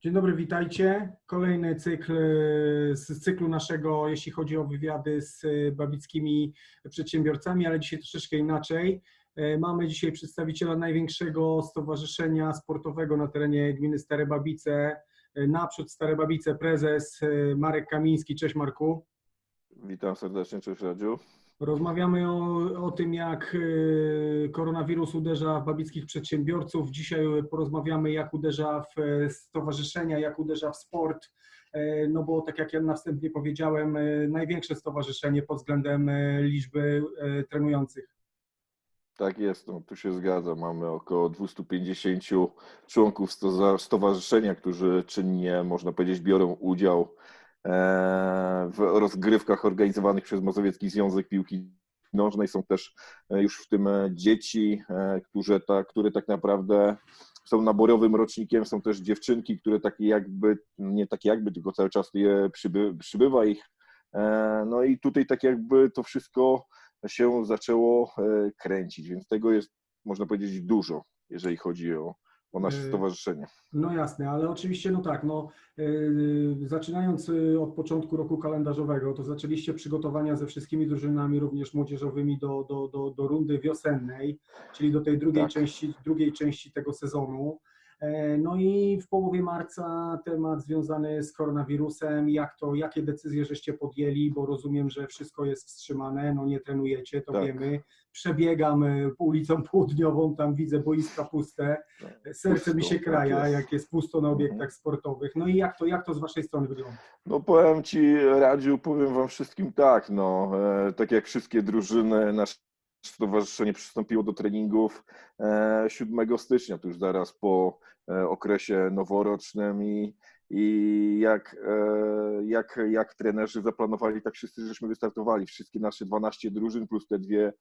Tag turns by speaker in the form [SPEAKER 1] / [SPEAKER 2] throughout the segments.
[SPEAKER 1] Dzień dobry, witajcie. Kolejny cykl e, z cyklu naszego, jeśli chodzi o wywiady z e, babickimi przedsiębiorcami, ale dzisiaj troszeczkę inaczej. E, mamy dzisiaj przedstawiciela największego stowarzyszenia sportowego na terenie gminy Stare Babice. Naprzód Stare Babice, prezes Marek Kamiński. Cześć Marku.
[SPEAKER 2] Witam serdecznie, cześć Radziu.
[SPEAKER 1] Rozmawiamy o, o tym, jak e, koronawirus uderza w babickich przedsiębiorców. Dzisiaj porozmawiamy, jak uderza w e, stowarzyszenia, jak uderza w sport. E, no bo tak jak ja na wstępie powiedziałem, największe stowarzyszenie pod względem liczby trenujących.
[SPEAKER 2] Tak jest, no, tu się zgadza. Mamy około 250 członków stowarzyszenia, którzy czynnie, można powiedzieć, biorą udział E, w rozgrywkach organizowanych przez Mazowiecki Związek Piłki Nożnej. Są też e, już w tym e, dzieci, które, ta, które tak naprawdę są naborowym rocznikiem, są też dziewczynki, które takie jakby, nie takie jakby, tylko cały czas je przyby, przybywa ich. No i tutaj tak jakby to wszystko się zaczęło kręcić, więc tego jest, można powiedzieć, dużo, jeżeli chodzi o, o nasze stowarzyszenie.
[SPEAKER 1] No jasne, ale oczywiście, no tak, no, yy, zaczynając y, od początku roku kalendarzowego, to zaczęliście przygotowania ze wszystkimi drużynami, również młodzieżowymi do, do, do, do rundy wiosennej, czyli do tej drugiej, tak. części, drugiej części tego sezonu. E, no i w połowie marca temat związany z koronawirusem, jak to, jakie decyzje żeście podjęli, bo rozumiem, że wszystko jest wstrzymane, no nie trenujecie, to tak. wiemy. Przebiegam e, ulicą południową, tam widzę boiska puste, tak. serce pusto, mi się kraja, tak jest. jak jest pusto na obiektach mhm. sportowych. No i jak to, jak to z waszej strony wygląda?
[SPEAKER 2] No powiem Ci, Radziu, powiem Wam wszystkim tak, no, e, tak jak wszystkie drużyny nasze Stowarzyszenie przystąpiło do treningów 7 e, stycznia, tuż zaraz po e, okresie noworocznym i, i jak, e, jak, jak trenerzy zaplanowali, tak wszyscy żeśmy wystartowali. Wszystkie nasze 12 drużyn plus te dwie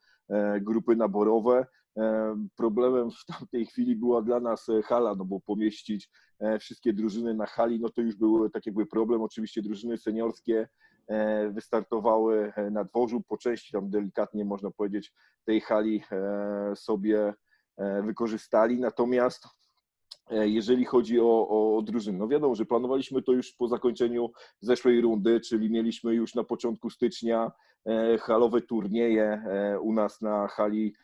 [SPEAKER 2] grupy naborowe. Problemem w tamtej chwili była dla nas hala, no bo pomieścić wszystkie drużyny na hali, no to już był tak jakby problem. Oczywiście drużyny seniorskie wystartowały e, na dworzu, po części tam delikatnie można powiedzieć tej hali e, sobie wykorzystali, natomiast jeżeli chodzi o, o, o. No wiadomo, że planowaliśmy to już po zakończeniu zeszłej rundy, czyli mieliśmy już na początku stycznia halowe turnieje u nas na hali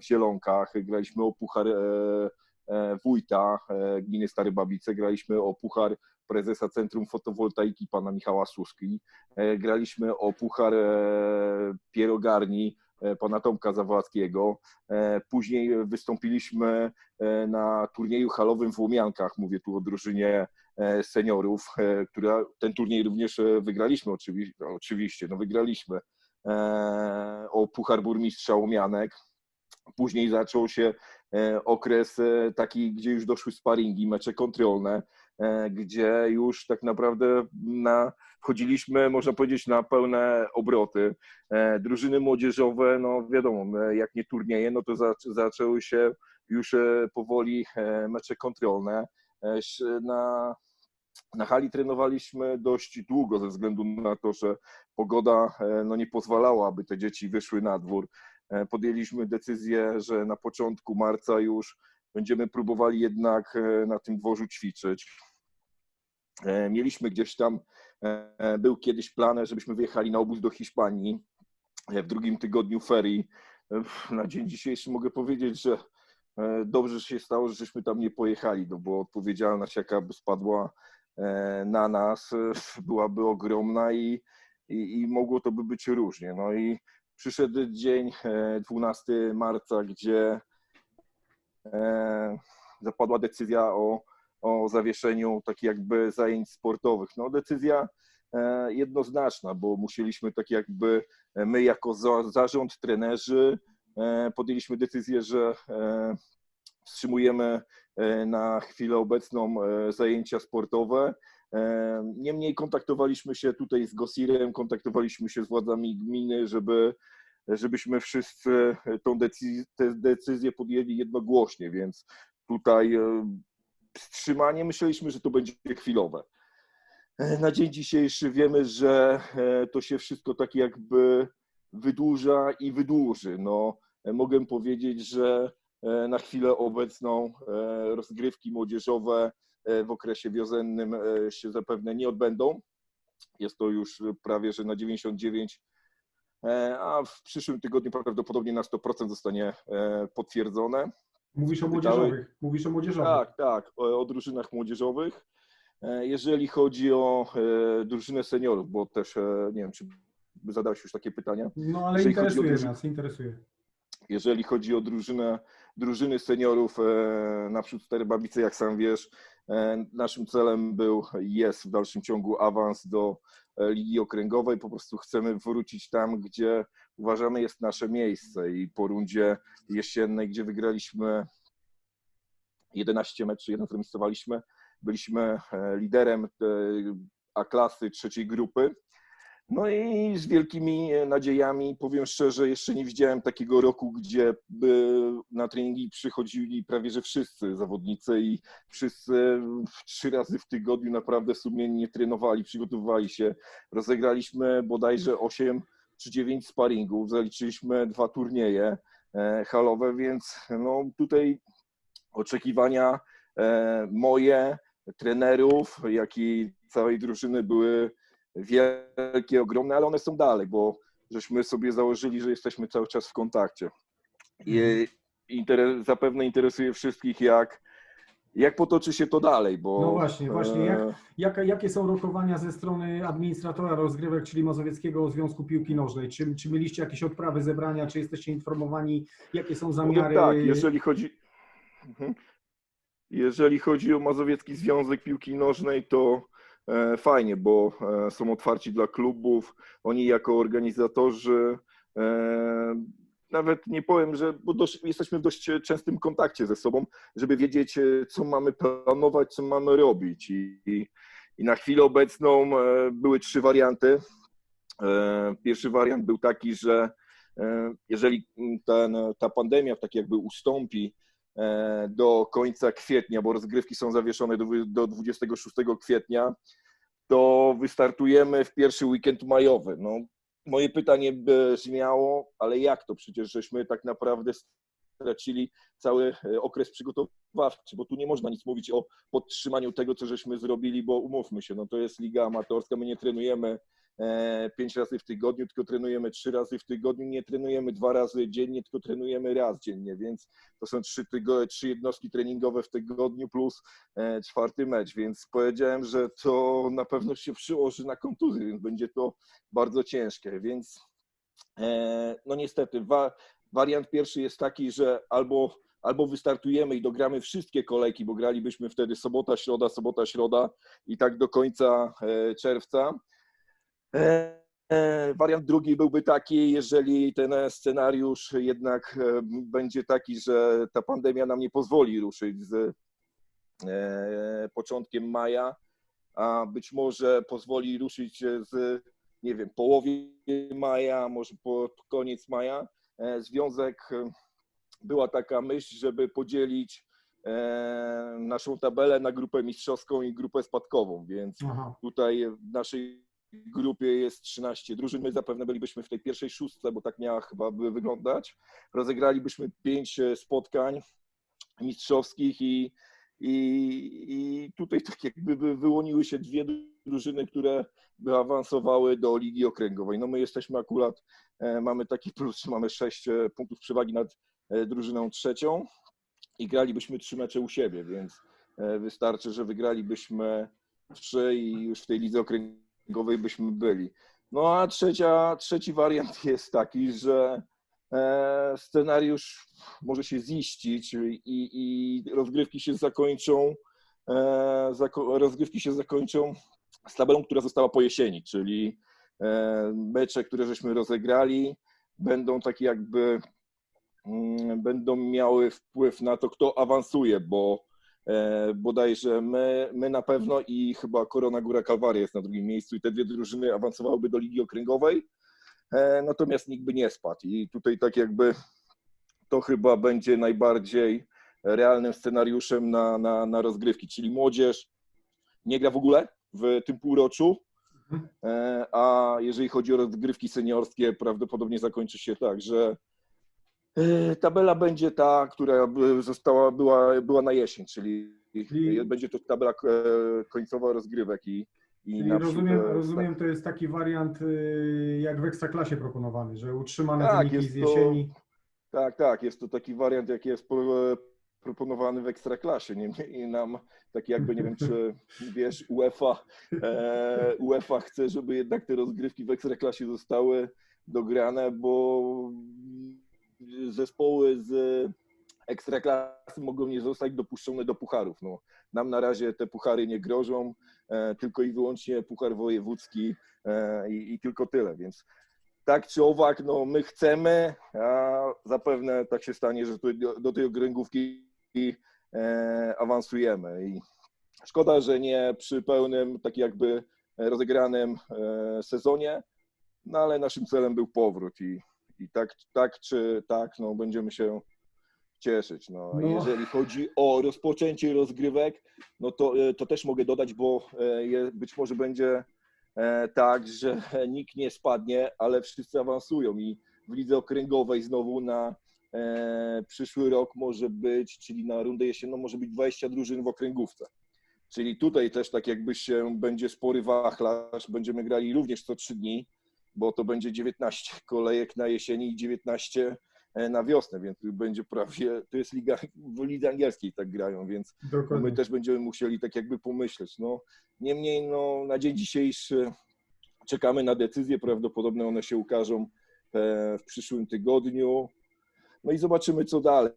[SPEAKER 2] w Zielonkach. Graliśmy o puchar wójta gminy Stare Babice, graliśmy o puchar prezesa Centrum Fotowoltaiki pana Michała Suski. E, graliśmy o puchar e, pierogarni e, pana Tomka Zawadzkiego. Później wystąpiliśmy na turnieju halowym w Łomiankach, mówię tu o drużynie seniorów, która ten turniej również wygraliśmy oczywiście, oczywiście no wygraliśmy o Puchar Burmistrza Łomianek. Później zaczął się okres taki, gdzie już doszły sparingi, mecze kontrolne. E, gdzie już tak naprawdę na, wchodziliśmy, można powiedzieć, na pełne obroty. E, drużyny młodzieżowe, no wiadomo, e, jak nie turnieje, no to zaczęły się już powoli mecze kontrolne. Na, na hali trenowaliśmy dość długo ze względu na to, że pogoda no, nie pozwalała, aby te dzieci wyszły na dwór. Podjęliśmy decyzję, że na początku marca już będziemy próbowali jednak na tym dworzu ćwiczyć. E, mieliśmy gdzieś tam, e, był kiedyś plan, żebyśmy wyjechali na obóz do Hiszpanii e, w drugim tygodniu ferii. Na dzień dzisiejszy mogę powiedzieć, że dobrze się stało, że żeśmy tam nie pojechali, no bo odpowiedzialność jaka by spadła na nas byłaby ogromna i, i, i mogło to by być różnie. No i przyszedł dzień 12 marca, gdzie zapadła decyzja o o zawieszeniu takich jakby zajęć sportowych. No decyzja e, jednoznaczna, bo musieliśmy tak jakby e, my jako zarząd, trenerzy e, podjęliśmy decyzję, że wstrzymujemy na chwilę obecną zajęcia sportowe. Niemniej kontaktowaliśmy się tutaj z GOSIR-em, kontaktowaliśmy się z władzami gminy, żeby, żebyśmy wszyscy tą decyzję, tę decyzję podjęli jednogłośnie, więc tutaj wstrzymanie myśleliśmy, że to będzie chwilowe. E, na dzień dzisiejszy wiemy, że e, to się wszystko tak jakby wydłuża i wydłuży. No, e, mogę powiedzieć, że na chwilę obecną rozgrywki młodzieżowe e, w okresie wiosennym e, się zapewne nie odbędą. Jest to już prawie, że na 99, e, a w przyszłym tygodniu prawdopodobnie na 100% zostanie e, potwierdzone.
[SPEAKER 1] Mówisz o młodzieżowych. Mówisz o młodzieżowych.
[SPEAKER 2] Tak, tak, o, o drużynach młodzieżowych. E, Jeżeli chodzi o e, drużynę seniorów, bo też e, nie wiem, czy zadałeś już takie pytania.
[SPEAKER 1] No ale
[SPEAKER 2] Jeżeli
[SPEAKER 1] interesuje
[SPEAKER 2] drużyn-
[SPEAKER 1] nas, interesuje.
[SPEAKER 2] Jeżeli chodzi o drużynę, drużyny seniorów, e, naprzód Cztery Babice, jak sam wiesz, e, naszym celem był, jest w dalszym ciągu awans do e, Ligi Okręgowej. Po prostu chcemy wrócić tam, gdzie uważamy jest nasze miejsce i po rundzie jesiennej, gdzie wygraliśmy 11 meczy, jeden zremisowaliśmy, byliśmy e, liderem tej A-klasy trzeciej grupy. No i z wielkimi nadziejami, powiem szczerze, jeszcze nie widziałem takiego roku, gdzie na treningi przychodzili prawie że wszyscy zawodnicy i wszyscy trzy razy w tygodniu naprawdę sumiennie trenowali, przygotowywali się. Rozegraliśmy bodajże 8 czy 9 sparingów, zaliczyliśmy dwa turnieje e, halowe, więc no tutaj oczekiwania e, moje, trenerów, jak i całej drużyny były wielkie, ogromne, ale one są dalej, bo żeśmy sobie założyli, że jesteśmy cały czas w kontakcie. I interes, zapewne interesuje wszystkich, jak, jak potoczy się to dalej, bo...
[SPEAKER 1] No właśnie, właśnie, jak-
[SPEAKER 2] e,
[SPEAKER 1] Jaka, jakie są rokowania ze strony administratora rozgrywek, czyli Mazowieckiego Związku Piłki Nożnej? Czy, czy mieliście jakieś odprawy, zebrania, czy jesteście informowani, jakie są
[SPEAKER 2] Powiem
[SPEAKER 1] zamiary?
[SPEAKER 2] tak, jeżeli chodzi... Mhm. Jeżeli chodzi o Mazowiecki Związek Piłki Nożnej, to fajnie, bo e, są otwarci dla klubów. Oni jako organizatorzy, e, nawet nie powiem, że bo dość, jesteśmy w dość częstym kontakcie ze sobą, żeby wiedzieć, e, co mamy planować, co mamy robić. I, i, na chwilę obecną e, były trzy warianty. E, Pierwszy wariant był taki, że e, jeżeli ten, ta pandemia tak jakby ustąpi e, do końca kwietnia, bo rozgrywki są zawieszone do, do 26 kwietnia, to wystartujemy w pierwszy weekend majowy. No, moje pytanie brzmiało, ale jak to? Przecież żeśmy tak naprawdę stracili cały e, okres przygotowawczy, bo tu nie można nic mówić o podtrzymaniu tego, co żeśmy zrobili, bo umówmy się, no to jest liga amatorska, my nie trenujemy e, pięć razy w tygodniu, tylko trenujemy trzy razy w tygodniu, nie trenujemy dwa razy dziennie, tylko trenujemy raz dziennie, więc to są trzy, tygo, trzy jednostki treningowe w tygodniu plus e, czwarty mecz, więc powiedziałem, że to na pewno się przyłoży na kontuzję, więc będzie to bardzo ciężkie, więc e, no niestety wa, wariant pierwszy jest taki, że albo albo wystartujemy i dogramy wszystkie kolejki, bo gralibyśmy wtedy sobota, środa, sobota, środa i tak do końca e, czerwca. E, e, Wariant drugi byłby taki, jeżeli ten scenariusz jednak e, będzie taki, że ta pandemia nam nie pozwoli ruszyć z początkiem maja, a być może pozwoli ruszyć z, nie wiem, połowie maja, może pod koniec maja. Związek, była taka myśl, żeby podzielić naszą tabelę na grupę mistrzowską i grupę spadkową, więc
[SPEAKER 1] Aha.
[SPEAKER 2] Tutaj w naszej grupie jest 13 drużyn. My zapewne bylibyśmy w tej pierwszej szóstce, bo tak miała chyba by wyglądać. Rozegralibyśmy pięć e, spotkań mistrzowskich i, i, i tutaj tak jakby by wyłoniły się dwie drużyny, które by awansowały do Ligi Okręgowej. No my jesteśmy akurat, e, mamy taki plus, mamy sześć e, punktów przewagi nad drużyną trzecią i gralibyśmy trzy mecze u siebie, więc wystarczy, że wygralibyśmy trzy i już w tej lidze okręgowej byśmy byli. No a trzecia, trzeci wariant jest taki, że e, scenariusz może się ziścić i, i rozgrywki się zakończą, e, rozgrywki się zakończą z tabelą, która została po jesieni, czyli e, mecze, które żeśmy rozegrali, będą takie jakby mm, będą miały wpływ na to, kto awansuje, bo bodajże my, my na pewno i chyba Korona Góra Kalwaria jest na drugim miejscu i te dwie drużyny awansowałyby do Ligi Okręgowej, e, natomiast nikt by nie spadł. I tutaj tak jakby to chyba będzie najbardziej realnym scenariuszem na, na, na rozgrywki, czyli młodzież nie gra w ogóle w tym półroczu, e, a jeżeli chodzi o rozgrywki seniorskie, prawdopodobnie zakończy się tak, że E, Tabela będzie ta, która by została, była, była na jesień, czyli
[SPEAKER 1] Czyli-
[SPEAKER 2] będzie to tabela e, końcowa rozgrywek i, i
[SPEAKER 1] Czyli rozumiem,
[SPEAKER 2] przykład-
[SPEAKER 1] rozumiem, to jest taki wariant y, jak w Ekstraklasie proponowany, że utrzymane
[SPEAKER 2] Tak,
[SPEAKER 1] wyniki
[SPEAKER 2] jest
[SPEAKER 1] z
[SPEAKER 2] to-
[SPEAKER 1] jesieni.
[SPEAKER 2] Tak, tak, jest to taki wariant, jaki jest pro- proponowany w Ekstraklasie. Niemniej nam, tak jakby, nie wiem, czy wiesz, UEFA, e, UEFA chce, żeby jednak te rozgrywki w Ekstraklasie zostały dograne, bo zespoły z Ekstraklasy mogą nie zostać dopuszczone do pucharów. No, nam na razie te puchary nie grożą, e, tylko i wyłącznie puchar wojewódzki e, i, i tylko tyle, więc tak czy owak, no my chcemy, a zapewne tak się stanie, że do, do tej okręgówki e, awansujemy. I szkoda, że nie przy pełnym, tak jakby rozegranym e, sezonie, no ale naszym celem był powrót i, i tak, tak czy tak, no będziemy się cieszyć. No,
[SPEAKER 1] No.
[SPEAKER 2] Jeżeli chodzi o rozpoczęcie rozgrywek, no to, e, to też mogę dodać, bo e, je- być może będzie e, tak, że nikt nie spadnie, ale wszyscy awansują i w lidze okręgowej znowu na przyszły rok może być, czyli na rundę jesienną może być 20 drużyn w okręgówce. Czyli tutaj też tak jakby się będzie spory wachlarz, będziemy grali również co 3 dni, bo to będzie 19 kolejek na jesieni i 19 na wiosnę, więc będzie prawie, to jest liga, w lidze angielskiej tak grają, więc
[SPEAKER 1] Dokładnie.
[SPEAKER 2] my też będziemy musieli tak jakby pomyśleć. No, niemniej no, na dzień dzisiejszy czekamy na decyzje, prawdopodobnie one się ukażą e, w przyszłym tygodniu. No i zobaczymy co dalej,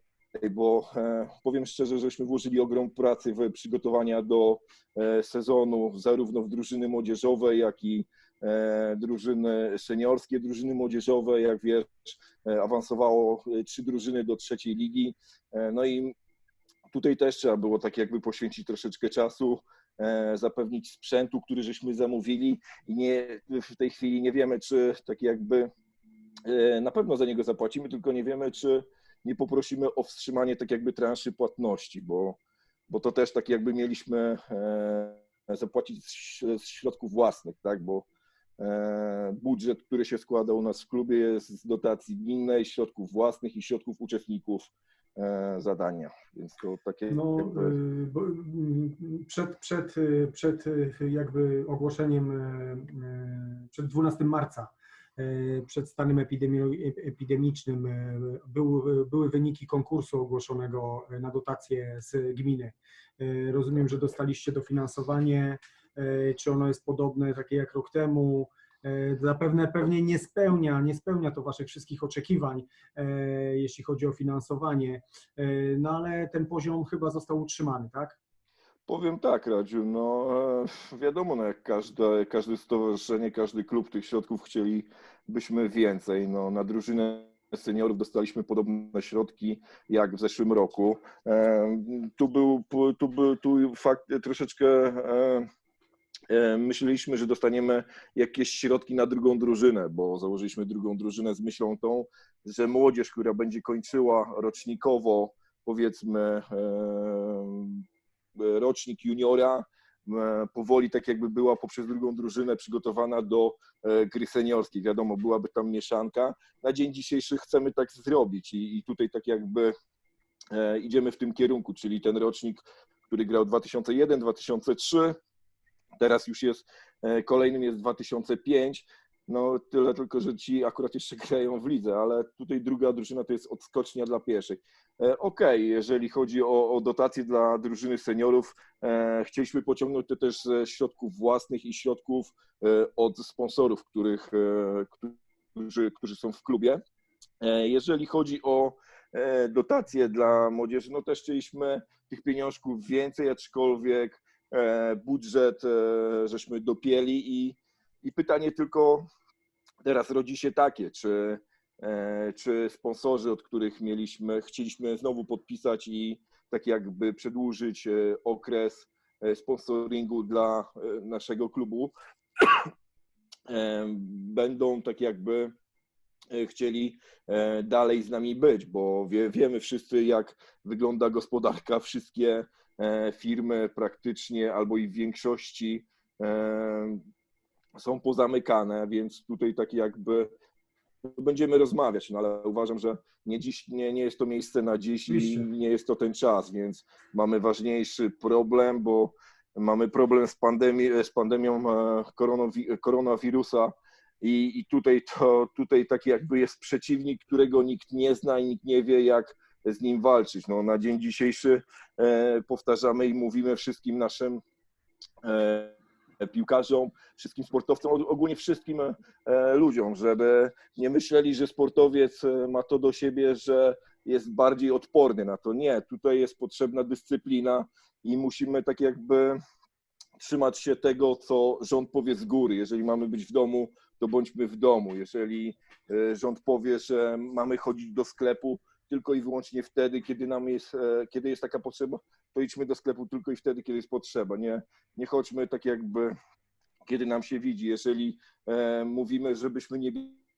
[SPEAKER 2] bo e, powiem szczerze, żeśmy włożyli ogrom pracy w przygotowania do e, sezonu, zarówno w drużyny młodzieżowe, jak i e, drużyny seniorskie, drużyny młodzieżowe, jak wiesz, awansowało trzy drużyny do trzeciej ligi. No i tutaj też trzeba było tak jakby poświęcić troszeczkę czasu, zapewnić sprzętu, który żeśmy zamówili i nie, w tej chwili nie wiemy, czy tak jakby na pewno za niego zapłacimy, tylko nie wiemy, czy nie poprosimy o wstrzymanie tak jakby transzy płatności, bo, bo to też tak jakby mieliśmy e, zapłacić z, środków własnych, tak, bo e, budżet, który się składa u nas w klubie jest z dotacji gminnej, środków własnych i środków uczestników e, zadania, więc to takie
[SPEAKER 1] No,
[SPEAKER 2] jakby...
[SPEAKER 1] y, przed, przed, przed jakby ogłoszeniem, przed 12 marca, przed stanem epidemi- epidemicznym był, były wyniki konkursu ogłoszonego na dotacje z gminy. Rozumiem, że dostaliście dofinansowanie. Czy ono jest podobne, takie jak rok temu? Zapewne pewnie nie spełnia, nie spełnia to Waszych wszystkich oczekiwań, jeśli chodzi o finansowanie. E, No ale ten poziom chyba został utrzymany, tak?
[SPEAKER 2] Powiem tak, Radziu, no e, wiadomo, no jak każde, każde stowarzyszenie, każdy klub tych środków chcielibyśmy więcej. No, na drużynę seniorów dostaliśmy podobne środki jak w zeszłym roku. E, Tu był, tu był tu fakt troszeczkę e, myśleliśmy, że dostaniemy jakieś środki na drugą drużynę, bo założyliśmy drugą drużynę z myślą tą, że młodzież, która będzie kończyła rocznikowo, powiedzmy, rocznik juniora, e, powoli tak jakby była poprzez drugą drużynę przygotowana do e, gry seniorskiej. Wiadomo, byłaby tam mieszanka. Na dzień dzisiejszy chcemy tak zrobić i, i tutaj tak jakby e, idziemy w tym kierunku, czyli ten rocznik, który grał 2001-2003, teraz już jest, e, kolejnym jest 2005, no tyle tylko, że ci akurat jeszcze grają w lidze, ale tutaj druga drużyna to jest odskocznia dla pierwszych. E, Okej, jeżeli chodzi o, o dotacje dla drużyny seniorów, e, chcieliśmy pociągnąć to też ze środków własnych i środków e, od sponsorów, których, e, którzy, którzy są w klubie. E, jeżeli chodzi o e, dotacje dla młodzieży, no też chcieliśmy tych pieniążków więcej, aczkolwiek e, budżet żeśmy dopięli i, i pytanie tylko teraz rodzi się takie, czy, e, czy sponsorzy, od których mieliśmy, chcieliśmy znowu podpisać i tak jakby przedłużyć e, okres e, sponsoringu dla naszego klubu, będą tak jakby chcieli dalej z nami być, bo wie, wiemy wszyscy, jak wygląda gospodarka, wszystkie firmy praktycznie albo i w większości są pozamykane, więc tutaj tak jakby będziemy rozmawiać, no ale uważam, że nie, dziś, nie, nie jest to miejsce na dziś i nie jest to ten czas, więc mamy ważniejszy problem, bo mamy problem z, pandemii, z pandemią e, koronawi, koronawirusa i, i tutaj, to, tutaj taki jakby jest przeciwnik, którego nikt nie zna i nikt nie wie, jak z nim walczyć. No, na dzień dzisiejszy e, powtarzamy i mówimy wszystkim naszym e, piłkarzom, wszystkim sportowcom, og- ogólnie wszystkim e, ludziom, żeby nie myśleli, że sportowiec e, ma to do siebie, że jest bardziej odporny na to. Nie, tutaj jest potrzebna dyscyplina i musimy tak jakby trzymać się tego, co rząd powie z góry. Jeżeli mamy być w domu, to bądźmy w domu. Jeżeli e, rząd powie, że mamy chodzić do sklepu tylko i wyłącznie wtedy, kiedy nam jest, e, kiedy jest taka potrzeba, to idźmy do sklepu tylko i wtedy, kiedy jest potrzeba. Nie, nie chodźmy tak jakby, kiedy nam się widzi. Jeżeli e, mówimy, żebyśmy nie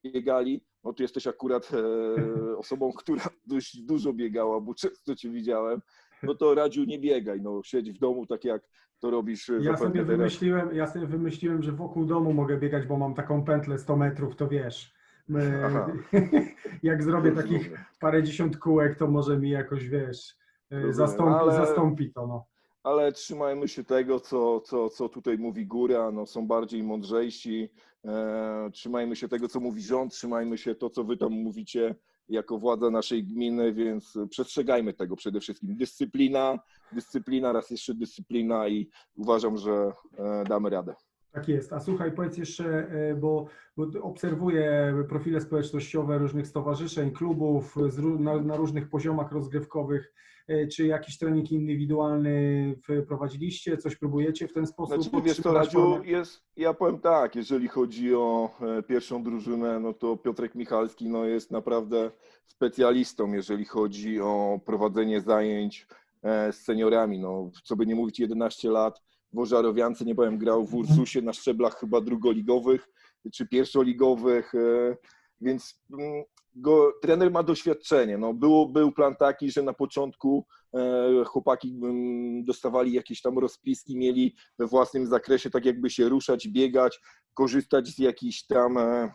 [SPEAKER 2] biegali, no to jesteś akurat e, osobą, która dość dużo biegała, bo często cię widziałem, no to Radziu nie biegaj, no siedź w domu tak jak to robisz e,
[SPEAKER 1] Ja sobie,
[SPEAKER 2] teraz.
[SPEAKER 1] wymyśliłem, ja sobie wymyśliłem, że wokół domu mogę biegać, bo mam taką pętlę 100 metrów, to wiesz. E. Jak zrobię takich parę dziesiąt kółek, to może mi jakoś, wiesz, e,
[SPEAKER 2] Rozumiem,
[SPEAKER 1] zastąpi,
[SPEAKER 2] ale-
[SPEAKER 1] zastąpi to. No.
[SPEAKER 2] ale trzymajmy się tego, co, co, co tutaj mówi góra, no, są bardziej mądrzejsi, e, trzymajmy się tego, co mówi rząd, trzymajmy się to, co wy tam mówicie jako władza naszej gminy, więc przestrzegajmy tego przede wszystkim. Dyscyplina, dyscyplina, raz jeszcze dyscyplina i uważam, że e, damy radę.
[SPEAKER 1] Tak jest. A słuchaj, powiedz jeszcze, e, bo, bo obserwuję profile społecznościowe różnych stowarzyszeń, klubów z, na, na różnych poziomach rozgrywkowych. E, Czy jakiś trening indywidualny wprowadziliście? Coś próbujecie w ten sposób?
[SPEAKER 2] Znaczy, wiesz co,
[SPEAKER 1] podtrzymywać
[SPEAKER 2] Radziu, jest, ja powiem tak, jeżeli chodzi o e, pierwszą drużynę, no to Piotrek Michalski no, jest naprawdę specjalistą, jeżeli chodzi o prowadzenie zajęć z seniorami. No, co by nie mówić, 11 lat w Ożarowiance, nie powiem, grał w Ursusie na szczeblach chyba drugoligowych czy pierwszoligowych, e, więc mm, go, trener ma doświadczenie. No, było, był plan taki, że na początku e, chłopaki mm, dostawali jakieś tam rozpiski, mieli we własnym zakresie tak jakby się ruszać, biegać, korzystać z jakichś tam e,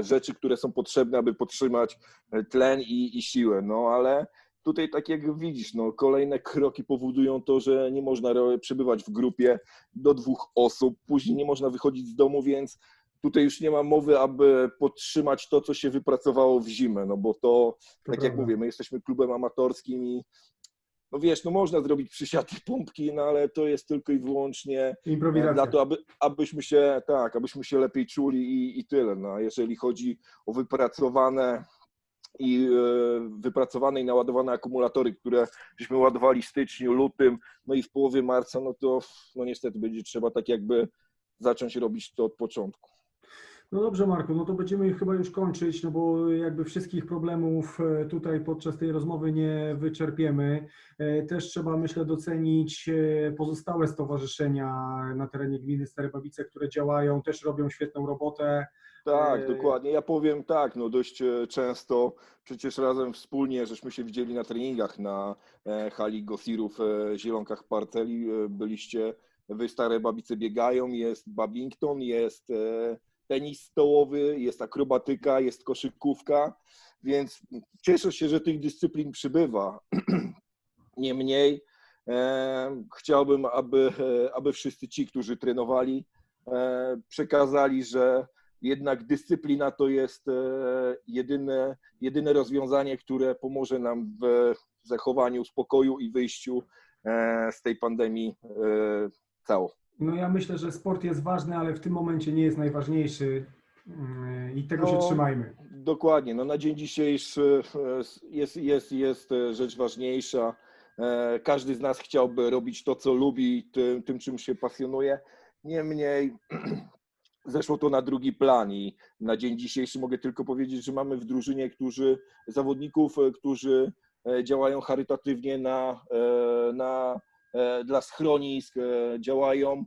[SPEAKER 2] rzeczy, które są potrzebne, aby podtrzymać tlen i, i siłę. No ale tutaj tak jak widzisz, no, kolejne kroki powodują to, że nie można przebywać w grupie do dwóch osób, później nie można wychodzić z domu, więc tutaj już nie ma mowy, aby podtrzymać to, co się wypracowało w zimę, no bo to, tak jak mówię, my jesteśmy klubem amatorskim i no wiesz, no można zrobić przysiady, pompki, no ale to jest tylko i wyłącznie e, dla to, aby, abyśmy się, tak, abyśmy się lepiej czuli i, i tyle. No, a jeżeli chodzi o wypracowane i e, wypracowane i naładowane akumulatory, które żeśmy ładowali w styczniu, lutym, no i w połowie marca, no to no niestety będzie trzeba tak jakby zacząć robić to od początku.
[SPEAKER 1] No dobrze, Marku, no to będziemy chyba już kończyć, no bo jakby wszystkich problemów e, tutaj podczas tej rozmowy nie wyczerpiemy. E, Też trzeba, myślę, docenić pozostałe stowarzyszenia na terenie gminy Stare Babice, które działają, też robią świetną robotę.
[SPEAKER 2] Tak, dokładnie. Ja powiem tak, no dość e, często przecież razem wspólnie żeśmy się widzieli na treningach na e, hali Gosirów e, Zielonkach Parceli. Byliście, wy stare babice biegają, jest badminton, jest tenis stołowy, jest akrobatyka, jest koszykówka, więc cieszę się, że tych dyscyplin przybywa. Niemniej e, chciałbym, aby, aby wszyscy ci, którzy trenowali, przekazali, że jednak dyscyplina to jest e, jedyne, jedyne rozwiązanie, które pomoże nam w zachowaniu spokoju i wyjściu e, z tej pandemii e, cało.
[SPEAKER 1] No ja myślę, że sport jest ważny, ale w tym momencie nie jest najważniejszy mm, i tego się
[SPEAKER 2] No,
[SPEAKER 1] trzymajmy.
[SPEAKER 2] Dokładnie. No na dzień dzisiejszy jest, jest, jest rzecz ważniejsza. Każdy z nas chciałby robić to, co lubi, tym, tym czym się pasjonuje. Niemniej zeszło to na drugi plan i na dzień dzisiejszy mogę tylko powiedzieć, że mamy w drużynie którzy, zawodników, e, którzy e, działają charytatywnie na, e, na, dla schronisk, działają,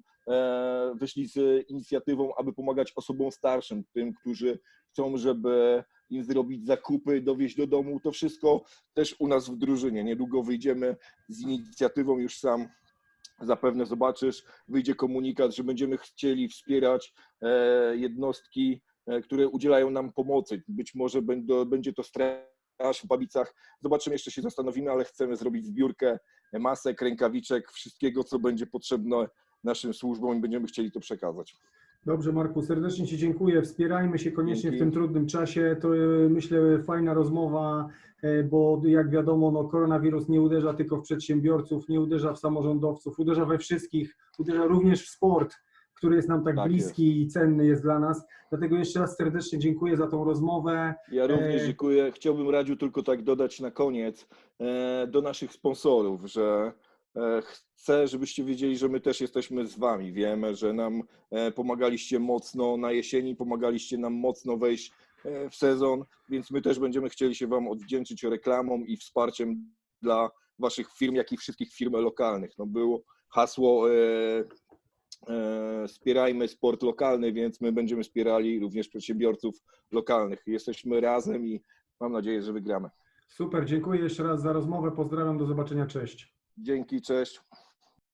[SPEAKER 2] wyszli z inicjatywą, aby pomagać osobom starszym, tym, którzy chcą, żeby im zrobić zakupy, dowieźć do domu. To wszystko też u nas w drużynie. Niedługo wyjdziemy z inicjatywą, już sam zapewne zobaczysz, wyjdzie komunikat, że będziemy chcieli wspierać e, jednostki e, które udzielają nam pomocy. Być może będzie to straż w Babicach. Zobaczymy, jeszcze się zastanowimy, ale chcemy zrobić zbiórkę masek, rękawiczek, wszystkiego, co będzie potrzebne naszym służbom i będziemy chcieli to przekazać.
[SPEAKER 1] Dobrze, Marku, serdecznie Ci dziękuję. Wspierajmy się koniecznie
[SPEAKER 2] Dzięki.
[SPEAKER 1] w tym trudnym czasie. To e, myślę fajna rozmowa, e, bo jak wiadomo, no, koronawirus nie uderza tylko w przedsiębiorców, nie uderza w samorządowców, uderza we wszystkich, uderza również w sport, który jest nam tak,
[SPEAKER 2] Tak
[SPEAKER 1] bliski i cenny jest dla nas. Dlatego jeszcze raz serdecznie dziękuję za tą rozmowę.
[SPEAKER 2] Ja również
[SPEAKER 1] E,
[SPEAKER 2] dziękuję. Chciałbym Radziu tylko tak dodać na koniec do naszych sponsorów, że chcę, żebyście wiedzieli, że my też jesteśmy z wami. Wiemy, że nam e, pomagaliście mocno na jesieni, pomagaliście nam mocno wejść e, w sezon, więc my też będziemy chcieli się wam odwdzięczyć reklamą i wsparciem dla waszych firm, jak i wszystkich firm lokalnych. No było hasło e, e, wspierajmy sport lokalny, więc my będziemy wspierali również przedsiębiorców lokalnych. Jesteśmy razem i mam nadzieję, że wygramy.
[SPEAKER 1] Super, dziękuję jeszcze raz za rozmowę. Pozdrawiam, do zobaczenia, cześć.
[SPEAKER 2] Dzięki, cześć.